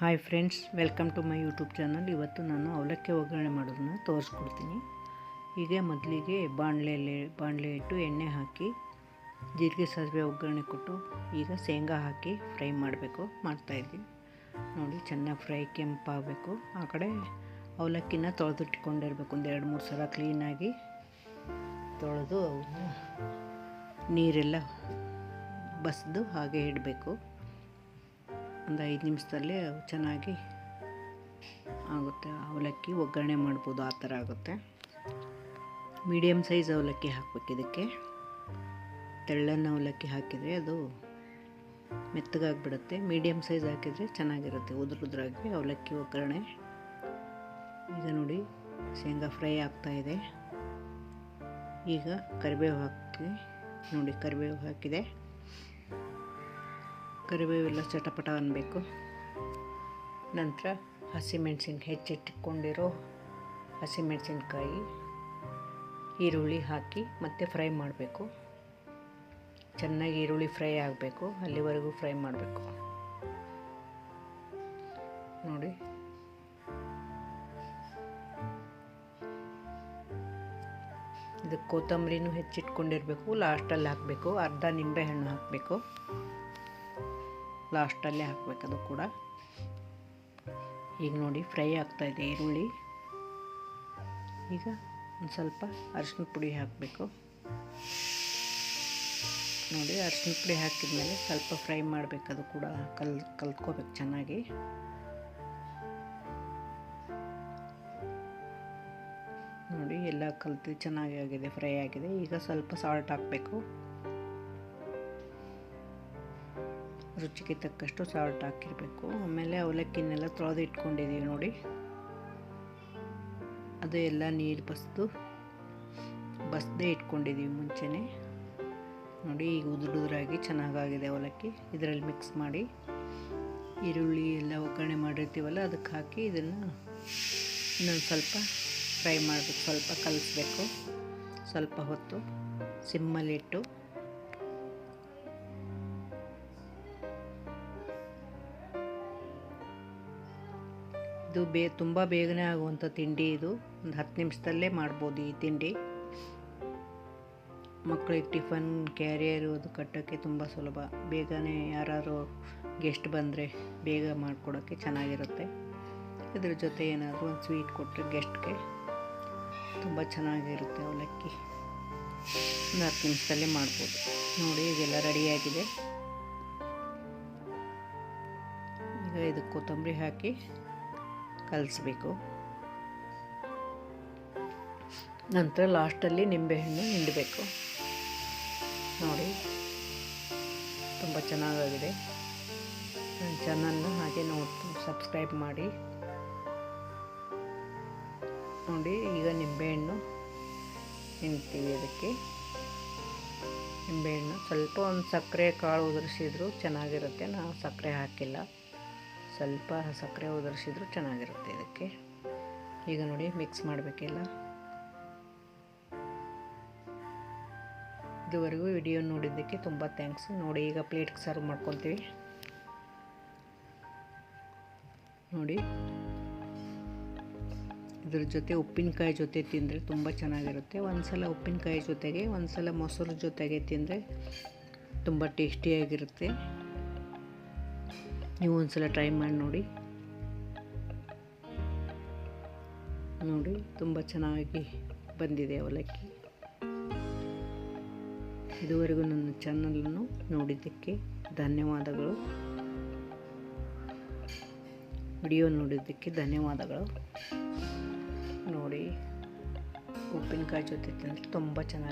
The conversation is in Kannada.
Hi friends welcome to my YouTube channel ಇವತ್ತು ನಾನು ಅವಲಕ್ಕಿ ಒಗ್ಗರಣೆ ಮಾಡೋದನ್ನ ತೋರಿಸ್ಕೊಡ್ತೀನಿ. ಈಗ ಮೊದಲಿಗೆ ಬಾಣಲೆಯಲ್ಲಿ, ಬಾಣಲೆ ಇಟ್ಟು ಎಣ್ಣೆ ಹಾಕಿ, ಜೀರಿಗೆ ಸಾಸಿವೆ ಒಗ್ಗರಣೆ ಕೊಟ್ಟು ಈಗ ಶೇಂಗಾ ಹಾಕಿ ಫ್ರೈ ಮಾಡಬೇಕು ಮಾಡ್ತಾಯಿದ್ದೀನಿ ನೋಡಿ, ಚೆನ್ನಾಗಿ ಫ್ರೈ ಕೆಂಪಾಗಬೇಕು. ಆ ಕಡೆ ಅವಲಕ್ಕಿನ ತೊಳೆದಿಟ್ಕೊಂಡಿರ್ಬೇಕು. ಒಂದು ಎರಡು ಮೂರು ಸಲ ಕ್ಲೀನಾಗಿ ತೊಳೆದು ನೀರೆಲ್ಲ ಬಸಿದು ಹಾಗೆ ಇಡಬೇಕು. ಒಂದು ಐದು ನಿಮಿಷದಲ್ಲಿ ಚೆನ್ನಾಗಿ ಆಗುತ್ತೆ. ಅವಲಕ್ಕಿ ಒಗ್ಗರಣೆ ಮಾಡ್ಬೋದು, ಆ ಥರ ಆಗುತ್ತೆ. ಮೀಡಿಯಮ್ ಸೈಜ್ ಅವಲಕ್ಕಿ ಹಾಕ್ಬೇಕು ಇದಕ್ಕೆ. ತೆಳ್ಳನ ಅವಲಕ್ಕಿ ಹಾಕಿದರೆ ಅದು ಮೆತ್ತಗಾಗ್ಬಿಡುತ್ತೆ. ಮೀಡಿಯಮ್ ಸೈಜ್ ಹಾಕಿದರೆ ಚೆನ್ನಾಗಿರುತ್ತೆ. ಉದ್ರ ಉದುರಾಗಿ ಅವಲಕ್ಕಿ ಒಗ್ಗರಣೆ. ಈಗ ನೋಡಿ, ಶೇಂಗಾ ಫ್ರೈ ಆಗ್ತಾಯಿದೆ ಈಗ ಕರಿಬೇವು ಹಾಕಿ ನೋಡಿ, ಕರಿಬೇವು ಹಾಕಿದೆ. ಕರಿಬೇವೆಲ್ಲ ಚಟಪಟ ಅನ್ನಬೇಕು ನಂತರ ಹಸಿಮೆಣಸಿನ ಹೆಚ್ಚಿಟ್ಟುಕೊಂಡಿರೋ ಹಸಿಮೆಣಸಿನ್ಕಾಯಿ, ಈರುಳ್ಳಿ ಹಾಕಿ ಮತ್ತೆ ಫ್ರೈ ಮಾಡಬೇಕು. ಚೆನ್ನಾಗಿ ಈರುಳ್ಳಿ ಫ್ರೈ ಆಗಬೇಕು, ಅಲ್ಲಿವರೆಗೂ ಫ್ರೈ ಮಾಡಬೇಕು. ನೋಡಿ. ಇದಕ್ಕೆ ಕೊತ್ತಂಬರಿನೂ ಹೆಚ್ಚಿಟ್ಕೊಂಡಿರಬೇಕು, ಲಾಸ್ಟಲ್ಲಿ ಹಾಕಬೇಕು, ಅರ್ಧ ನಿಂಬೆಹಣ್ಣು ಹಾಕಬೇಕು. ಲಾಸ್ಟಲ್ಲೇ ಹಾಕಬೇಕು ಅದು ಕೂಡ. ಈಗ ನೋಡಿ ಫ್ರೈ ಆಗ್ತಾಯಿದೆ ಈರುಳ್ಳಿ. ಈಗ ಒಂದು ಸ್ವಲ್ಪ ಅರಿಶಿನ ಪುಡಿ ಹಾಕಬೇಕು. ನೋಡಿ ಅರಿಶಿನ ಪುಡಿ ಹಾಕಿದ್ಮೇಲೆ ಸ್ವಲ್ಪ ಫ್ರೈ ಮಾಡಬೇಕು ಅದು ಕೂಡ ಕಲ್, ಕಲ್ತ್ಕೋಬೇಕು ಚೆನ್ನಾಗಿ. ನೋಡಿ ಎಲ್ಲ ಕಲ್ತು ಚೆನ್ನಾಗಿ ಆಗಿದೆ, ಫ್ರೈ ಆಗಿದೆ. ಈಗ ಸ್ವಲ್ಪ ಸಾಲ್ಟ್ ಹಾಕಬೇಕು. ರುಚಿಗೆ ತಕ್ಕಷ್ಟು ಸಾಲ್ಟ್ ಹಾಕಿರಬೇಕು. ಆಮೇಲೆ ಅವಲಕ್ಕಿನೆಲ್ಲ ತೊಳೆದು ಇಟ್ಕೊಂಡಿದ್ದೀವಿ ನೋಡಿ. ಅದು ಎಲ್ಲ ನೀರು ಬಸ್ದು, ಬಸ್ದೇ ಇಟ್ಕೊಂಡಿದ್ದೀವಿ ಮುಂಚೆನೇ. ನೋಡಿ ಈಗ ಉದುರುದ್ರಾಗಿ ಚೆನ್ನಾಗಾಗಿದೆ ಅವಲಕ್ಕಿ. ಇದರಲ್ಲಿ ಮಿಕ್ಸ್ ಮಾಡಿ ಈರುಳ್ಳಿ ಎಲ್ಲ ಒಗ್ಗರಣೆ ಮಾಡಿರ್ತೀವಲ್ಲ ಅದಕ್ಕೆ ಹಾಕಿ ಇದನ್ನು ಇನ್ನೊಂದು ಸ್ವಲ್ಪ ಫ್ರೈ ಮಾಡಬೇಕು. ಸ್ವಲ್ಪ ಕಲಿಸ್ಬೇಕು. ಸ್ವಲ್ಪ ಹೊತ್ತು ಸಿಮ್ಮಲ್ಲಿಟ್ಟು ಇದು ಬೇ, ತುಂಬ ಬೇಗನೆ ಆಗುವಂಥ ತಿಂಡಿ ಇದು. ಒಂದು ಹತ್ತು ನಿಮಿಷದಲ್ಲೇ ಮಾಡ್ಬೋದು ಈ ತಿಂಡಿ. ಮಕ್ಕಳಿಗೆ ಟಿಫನ್, ಕ್ಯಾರಿಯರ್ ಅದು ಕಟ್ಟೋಕ್ಕೆ ತುಂಬ ಸುಲಭ. ಬೇಗನೆ ಯಾರು ಗೆಸ್ಟ್ ಬಂದರೆ ಬೇಗ ಮಾಡಿಕೊಡೋಕ್ಕೆ ಚೆನ್ನಾಗಿರುತ್ತೆ. ಇದ್ರ ಜೊತೆ ಏನಾದರೂ ಒಂದು ಸ್ವೀಟ್ ಕೊಟ್ಟರೆ ಗೆಸ್ಟ್ಗೆ ತುಂಬ ಚೆನ್ನಾಗಿರುತ್ತೆ ಅವಲಕ್ಕಿ. ಒಂದು ಹತ್ತು ನಿಮಿಷದಲ್ಲೇ ಮಾಡ್ಬೋದು. ನೋಡಿ, ಇದೆಲ್ಲ ರೆಡಿಯಾಗಿದೆ ಈಗ ಇದಕ್ಕೆ ಕೊತ್ತಂಬರಿ ಹಾಕಿ ಕಲಿಸ್ಬೇಕು. ನಂತರ ಲಾಸ್ಟಲ್ಲಿ ನಿಂಬೆಹಣ್ಣು ಹಿಂಡಬೇಕು. ನೋಡಿ, ತುಂಬ ಚೆನ್ನಾಗಾಗಿದೆ. ನನ್ನ ಚಾನಲ್ನ ಹಾಗೆ ನೋಡಿ ಸಬ್ಸ್ಕ್ರೈಬ್ ಮಾಡಿ. ನೋಡಿ, ಈಗ ನಿಂಬೆಹಣ್ಣು ಹಿಂಡ್ತೀವಿ ಅದಕ್ಕೆ. ನಿಂಬೆಹಣ್ಣು ಸ್ವಲ್ಪ ಒಂದು ಸಕ್ಕರೆ ಕಾಳು ಉದುರಿಸಿದ್ರು ಚೆನ್ನಾಗಿರುತ್ತೆ ನಾವು ಸಕ್ಕರೆ ಹಾಕಿಲ್ಲ. ಸ್ವಲ್ಪ ಸಕ್ಕರೆ ಉದುರಿಸಿದ್ರು ಚೆನ್ನಾಗಿರುತ್ತೆ ಇದಕ್ಕೆ. ಈಗ ನೋಡಿ ಮಿಕ್ಸ್ ಮಾಡಬೇಕಿಲ್ಲ. ಇದುವರೆಗೂ ವಿಡಿಯೋ ನೋಡಿದ್ದಕ್ಕೆ ತುಂಬ ಥ್ಯಾಂಕ್ಸ್ ನೋಡಿ ಈಗ ಪ್ಲೇಟ್ಗೆ ಸರ್ವ್ ಮಾಡ್ಕೊತೀವಿ. ನೋಡಿ. ಇದ್ರ ಜೊತೆ ಉಪ್ಪಿನಕಾಯಿ ಜೊತೆ ತಿಂದರೆ ತುಂಬ ಚೆನ್ನಾಗಿರುತ್ತೆ. ಒಂದು ಸಲ ಉಪ್ಪಿನಕಾಯಿ ಜೊತೆಗೆ ಒಂದು ಸಲ ಮೊಸರು ಜೊತೆಗೆ ತಿಂದರೆ ತುಂಬ ಟೇಸ್ಟಿಯಾಗಿರುತ್ತೆ ನೀವು ಒಂದು ಸಲ ಟ್ರೈ ಮಾಡಿ ನೋಡಿ. ನೋಡಿ, ತುಂಬ ಚೆನ್ನಾಗಿ ಬಂದಿದೆ ಅವಲಕ್ಕಿ. ಇದುವರೆಗೂ ನನ್ನ ಚಾನಲನ್ನು ನೋಡಿದ್ದಕ್ಕೆ ಧನ್ಯವಾದಗಳು. ವಿಡಿಯೋ ನೋಡಿದ್ದಕ್ಕೆ ಧನ್ಯವಾದಗಳು. ನೋಡಿ, ಉಪ್ಪಿನಕಾಯಿ ಜೊತೆ ತಿಂದರೆ ತುಂಬ ಚೆನ್ನಾಗಿ